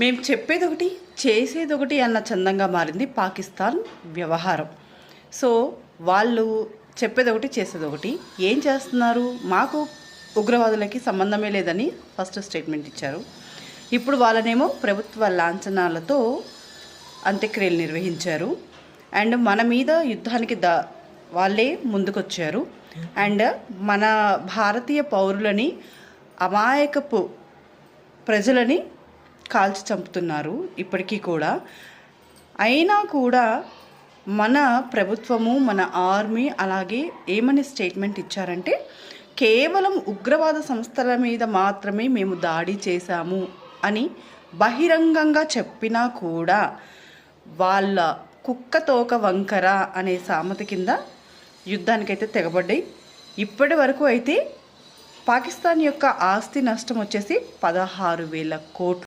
మేము చెప్పేది ఒకటి చేసేది ఒకటి అన్న చందంగా మారింది పాకిస్తాన్ వ్యవహారం. సో వాళ్ళు చెప్పేది ఒకటి చేసేది ఒకటి ఏం చేస్తున్నారు? మాకు ఉగ్రవాదులకి సంబంధమే లేదని ఫస్ట్ స్టేట్మెంట్ ఇచ్చారు. ఇప్పుడు వాళ్ళనేమో ప్రభుత్వ లాంఛనాలతో అంత్యక్రియలు నిర్వహించారు. అండ్ మన మీద యుద్ధానికి ద వాళ్ళే ముందుకొచ్చారు. అండ్ మన భారతీయ పౌరులని అమాయకపు ప్రజలని కాల్చి చంపుతున్నారు ఇప్పటికీ కూడా. అయినా కూడా మన ప్రభుత్వము మన ఆర్మీ అలాగే ఏమని స్టేట్మెంట్ ఇచ్చారంటే కేవలం ఉగ్రవాద సంస్థల మీద మాత్రమే మేము దాడి చేశాము అని బహిరంగంగా చెప్పినా కూడా వాళ్ళ కుక్క తోక వంకర అనే సామెత కింద యుద్ధానికైతే తెగబడ్డాయి. ఇప్పటి వరకు అయితే పాకిస్తాన్ యొక్క ఆస్తి నష్టం వచ్చేసి పదహారు వేల కోట్లు.